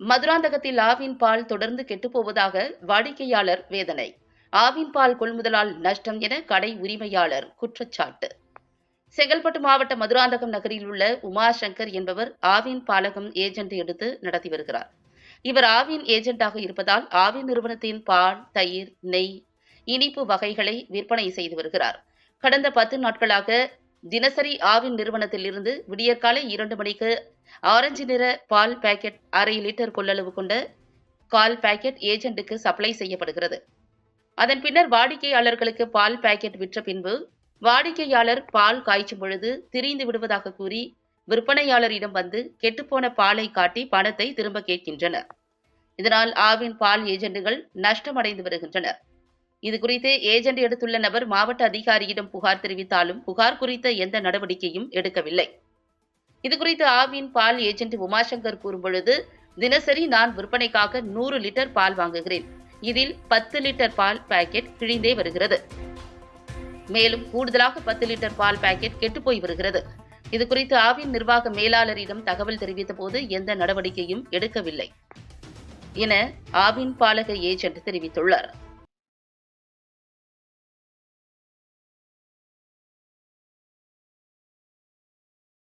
மதுராந்தகத்தில் ஆவின் பால் தொடர்ந்து கெட்டுப்போவதாக வாடிக்கையாளர் வேதனை. ஆவின் பால் கொள்முதலால் நஷ்டம் என கடை உரிமையாளர் குற்றச்சாட்டு. செங்கல்பட்டு மாவட்ட மதுராந்தகம் நகரில் உள்ள உமாசங்கர் என்பவர் ஆவின் பாலகம் ஏஜென்ட் எடுத்து நடத்தி வருகிறார். இவர் ஆவின் ஏஜென்ட்டாக இருப்பதால் ஆவின் நிறுவனத்தின் பால் தயிர் நெய் இனிப்பு வகைகளை விற்பனை செய்து வருகிறார். கடந்த பத்து நாட்களாக தினசரி ஆவின் நிறுவனத்திலிருந்து விடியற்காலை இரண்டு மணிக்கு ஆரஞ்சு நிற பால் பாக்கெட் அரை லிட்டர் கொள்ளளவு கொண்ட கால் பாக்கெட் ஏஜென்ட்டுக்கு சப்ளை செய்யப்படுகிறது. அதன் பின்னர் வாடிக்கையாளர்களுக்கு பால் பாக்கெட் விற்ற பின்பு வாடிக்கையாளர் பால் காய்ச்சும் பொழுது திரிந்து விடுவதாக கூறி விற்பனையாளரிடம் வந்து கெட்டுப்போன பாலை காட்டி பணத்தை திரும்ப கேட்கின்றனர். இதனால் ஆவின் பால் ஏஜென்ட்டுகள் நஷ்டமடைந்து வருகின்றனர். இது குறித்து ஏஜென்ட் எடுத்துள்ள நபர் மாவட்ட அதிகாரியிடம் புகார் தெரிவித்தாலும் புகார் குறித்த எந்த நடவடிக்கையும் எடுக்கவில்லை. இதுகுறித்து ஆவின் பால் ஏஜென்ட் உமாசங்கர் கூறும்பொழுது தினசரி நான் விற்பனைக்காக நூறு லிட்டர் பால் வாங்குகிறேன். இதில் பத்து லிட்டர் பால் பாக்கெட் கிழிந்தே வருகிறது. மேலும் கூடுதலாக பத்து லிட்டர் பால் பாக்கெட் கெட்டுப்போய் வருகிறது. இதுகுறித்து ஆவின் நிர்வாக மேலாளரிடம் தகவல் தெரிவித்த போது எந்த நடவடிக்கையும் எடுக்கவில்லை. என ஆவின் பாலக ஏஜென்ட் தெரிவித்துள்ளார்.